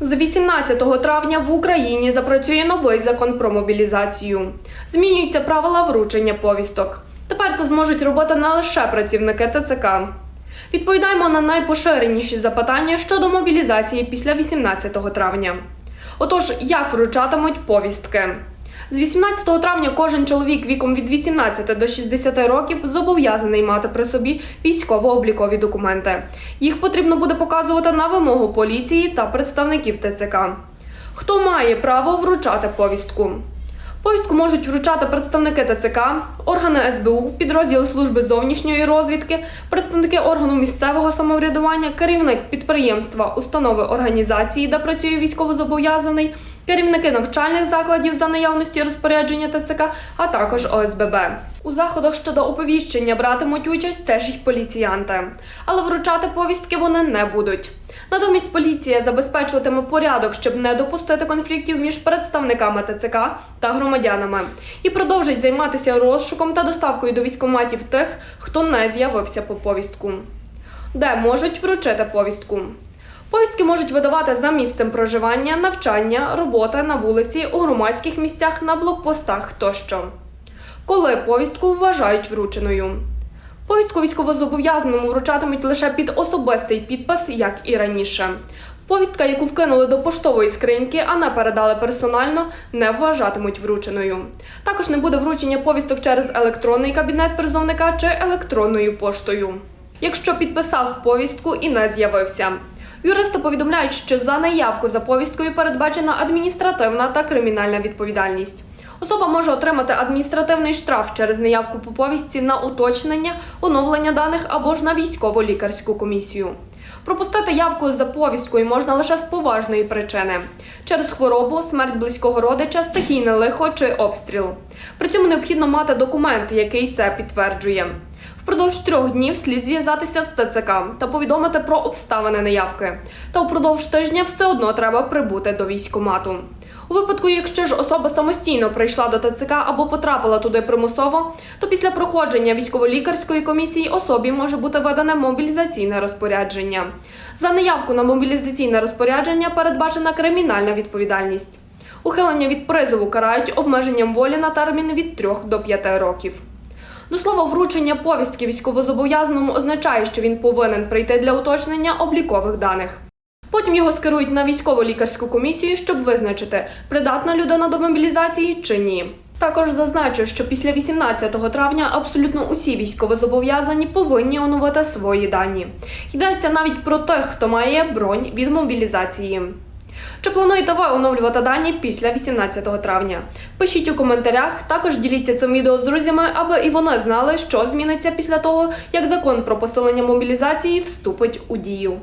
З 18 травня в Україні запрацює новий закон про мобілізацію. Змінюються правила вручення повісток. Тепер це зможуть робити не лише працівники ТЦК. Відповідаємо на найпоширеніші запитання щодо мобілізації після 18 травня. Отож, як вручатимуть повістки? З 18 травня кожен чоловік віком від 18 до 60 років зобов'язаний мати при собі військово-облікові документи. Їх потрібно буде показувати на вимогу поліції та представників ТЦК. Хто має право вручати повістку? Повістку можуть вручати представники ТЦК, органи СБУ, підрозділи служби зовнішньої розвідки, представники органу місцевого самоврядування, керівник підприємства, установи організації, де працює військовозобов'язаний, керівники навчальних закладів за наявності розпорядження ТЦК, а також ОСББ. У заходах щодо оповіщення братимуть участь теж й поліціянти, але вручати повістки вони не будуть. Натомість поліція забезпечуватиме порядок, щоб не допустити конфліктів між представниками ТЦК та громадянами, і продовжить займатися розшуком та доставкою до військоматів тих, хто не з'явився по повістку. Де можуть вручити повістку? Повістки можуть видавати за місцем проживання, навчання, роботи на вулиці, у громадських місцях, на блокпостах тощо. Коли повістку вважають врученою? Повістку військовозобов'язаному вручатимуть лише під особистий підпис, як і раніше. Повістка, яку вкинули до поштової скриньки, а не передали персонально, не вважатимуть врученою. Також не буде вручення повісток через електронний кабінет призовника чи електронною поштою. Якщо підписав повістку і не з'явився. Юристи повідомляють, що за неявку за повісткою передбачена адміністративна та кримінальна відповідальність. Особа може отримати адміністративний штраф через неявку по повістці на уточнення, оновлення даних або ж на військово-лікарську комісію. Пропустити явку за повісткою можна лише з поважної причини через хворобу, смерть близького родича, стихійне лихо чи обстріл. При цьому необхідно мати документ, який це підтверджує. Впродовж трьох днів слід зв'язатися з ТЦК та повідомити про обставини неявки. Та впродовж тижня все одно треба прибути до військкомату. У випадку, якщо ж особа самостійно прийшла до ТЦК або потрапила туди примусово, то після проходження військово-лікарської комісії особі може бути видане мобілізаційне розпорядження. За неявку на мобілізаційне розпорядження передбачена кримінальна відповідальність. Ухилення від призову карають обмеженням волі на термін від 3 до 5 років. До слова, вручення повістки військовозобов'язаному означає, що він повинен прийти для уточнення облікових даних. Потім його скерують на військово-лікарську комісію, щоб визначити, придатна людина до мобілізації чи ні. Також зазначу, що після 18 травня абсолютно усі військовозобов'язані повинні оновити свої дані. Йдеться навіть про тих, хто має бронь від мобілізації. Чи плануєте ви оновлювати дані після 18 травня? Пишіть у коментарях, також діліться цим відео з друзями, аби і вони знали, що зміниться після того, як закон про посилення мобілізації вступить у дію.